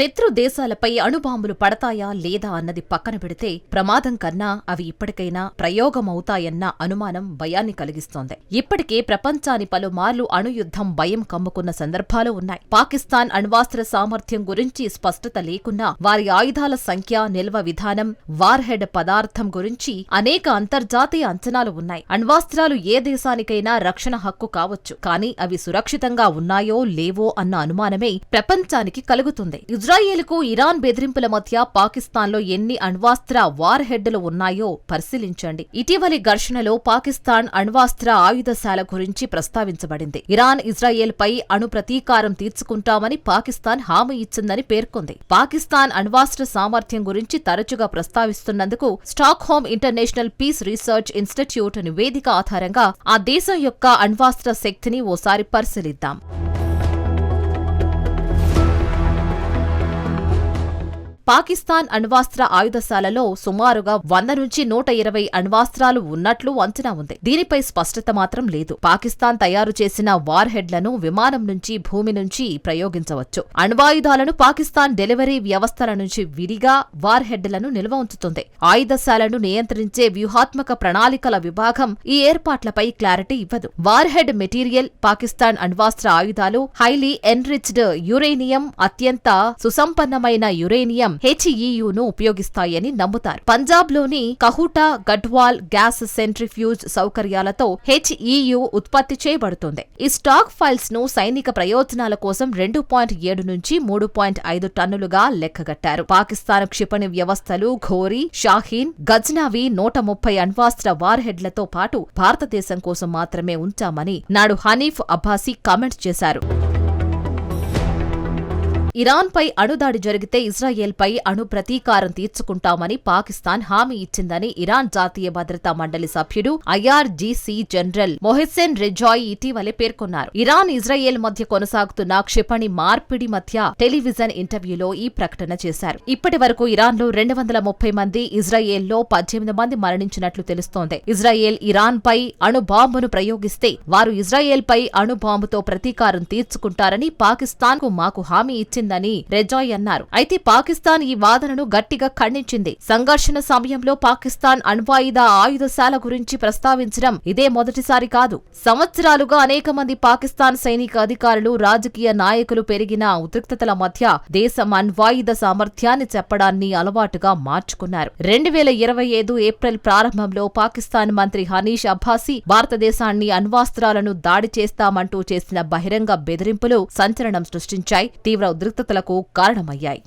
శత్రు దేశాలపై అణుబాంబులు పడతాయా లేదా అన్నది పక్కన పెడితే ప్రమాదం కన్నా అవి ఇప్పటికైనా ప్రయోగమవుతాయన్న అనుమానం భయాన్ని కలిగిస్తోంది. ఇప్పటికే ప్రపంచాన్ని పలుమార్లు అణుయుద్ధం భయం కమ్ముకున్న సందర్భాలు ఉన్నాయి. పాకిస్తాన్ అణ్వాస్త్ర సామర్థ్యం గురించి స్పష్టత లేకున్నా వారి ఆయుధాల సంఖ్య నిల్వ విధానం వార్హెడ్ పదార్థం గురించి అనేక అంతర్జాతీయ అంచనాలు ఉన్నాయి. అణ్వాస్త్రాలు ఏ దేశానికైనా రక్షణ హక్కు కావచ్చు. కానీ అవి సురక్షితంగా ఉన్నాయో లేవో అన్న అనుమానమే ప్రపంచానికి కలుగుతుంది. ఇజ్రాయేలుకు ఇరాన్ బెదిరింపుల మధ్య పాకిస్తాన్లో ఎన్ని అణ్వాస్త్ర వార్ హెడ్లు ఉన్నాయో పరిశీలించండి. ఇటీవలి ఘర్షణలో పాకిస్తాన్ అణ్వాస్త్ర ఆయుధశాల గురించి ప్రస్తావించబడింది. ఇరాన్ ఇజ్రాయెల్ పై అణు ప్రతీకారం తీర్చుకుంటామని పాకిస్తాన్ హామీ ఇచ్చిందని పేర్కొంది. పాకిస్తాన్ అణ్వాస్త్ర సామర్థ్యం గురించి తరచుగా ప్రస్తావిస్తున్నందుకు Stockholm International Peace Research Institute నివేదిక ఆధారంగా ఆ దేశం యొక్క అణ్వాస్త్ర శక్తిని ఓసారి పరిశీలిద్దాం. పాకిస్తాన్ అణ్వాస్త్ర ఆయుధశాలలో సుమారుగా వంద నుంచి నూట ఇరవై అణ్వాస్త్రాలు ఉన్నట్లు అంచనా ఉంది. దీనిపై స్పష్టత మాత్రం లేదు. పాకిస్తాన్ తయారు చేసిన వార్ హెడ్లను విమానం నుంచి భూమి నుంచి ప్రయోగించవచ్చు. అణ్వాయుధాలను పాకిస్తాన్ డెలివరీ వ్యవస్థల నుంచి విడిగా వార్ హెడ్లను నిల్వ ఉంచుతుంది. ఆయుధశాలను నియంత్రించే వ్యూహాత్మక ప్రణాళికల విభాగం ఈ ఏర్పాట్లపై క్లారిటీ ఇవ్వదు. వార్ హెడ్ మెటీరియల్ పాకిస్తాన్ అణ్వాస్త్ర ఆయుధాలు హైలీ ఎన్రిచ్డ్ యురేనియం అత్యంత సుసంపన్నమైన యురేనియం హెచ్ఈయును ఉపయోగిస్తాయని నమ్ముతారు. పంజాబ్లోని కహుటా గడ్వాల్ గ్యాస్ సెంట్రిఫ్యూజ్ సౌకర్యాలతో హెచ్ఈయు ఉత్పత్తి చేయబడుతుంది. ఈ స్టాక్ ఫైల్స్ను సైనిక ప్రయోజనాల కోసం రెండు పాయింట్ ఏడు నుంచి మూడు పాయింట్ ఐదు టన్నులుగా లెక్కగట్టారు. పాకిస్తాన్ క్షిపణి వ్యవస్థలు ఘోరీ షాహీన్ గజ్నావి నూట ముప్పై అణ్వాస్త్ర వార్హెడ్లతో పాటు భారతదేశం కోసం మాత్రమే ఉంచామని నాడు హనీఫ్ అబ్బాసీ కామెంట్ చేశారు. ఇరాన్పై అణుదాడి జరిగితే ఇజ్రాయెల్పై అణు ప్రతీకారం తీర్చుకుంటామని పాకిస్తాన్ హామీ ఇచ్చిందని ఇరాన్ జాతీయ భద్రతా మండలి సభ్యుడు ఐఆర్జీసీ జనరల్ మొహెసెన్ రెజాయ్ ఇటీవలే పేర్కొన్నారు. ఇరాన్ ఇజ్రాయెల్ మధ్య కొనసాగుతున్న క్షిపణి మార్పిడి మధ్య టెలివిజన్ ఇంటర్వ్యూలో ఈ ప్రకటన చేశారు. ఇప్పటి వరకు ఇరాన్లో రెండు వందల ముప్పై మంది ఇజ్రాయెల్లో పద్దెనిమిది మంది మరణించినట్లు తెలుస్తోంది. ఇజ్రాయెల్ ఇరాన్ పై అణు బాంబును ప్రయోగిస్తే వారు ఇజ్రాయెల్ పై అణు బాంబుతో ప్రతీకారం తీర్చుకుంటారని పాకిస్తాన్కు మాకు హామీ ఇచ్చింది వచ్చిందని రెజాయ్ అన్నారు. అయితే పాకిస్తాన్ ఈ వాదనను గట్టిగా ఖండించింది. సంఘర్షణ సమయంలో పాకిస్తాన్ అణ్వాయుధ ఆయుధశాల గురించి ప్రస్తావించడం ఇదే మొదటిసారి కాదు. సంవత్సరాలుగా అనేక మంది పాకిస్తాన్ సైనిక అధికారులు రాజకీయ నాయకులు పెరిగిన ఉద్రిక్తతల మధ్య దేశం అణ్వాయుధ సామర్థ్యాన్ని చెప్పడాన్ని అలవాటుగా మార్చుకున్నారు. రెండు వేల ఇరవై ఐదు ఏప్రిల్ ప్రారంభంలో పాకిస్తాన్ మంత్రి హనీష్ అబ్బాసీ భారతదేశాన్ని అణ్వాస్త్రాలను దాడి చేస్తామంటూ చేసిన బహిరంగ బెదిరింపులు సంచలనం సృష్టించాయి. తీవ్ర ఉద్రిక్తతలకు కారణమయ్యాయి.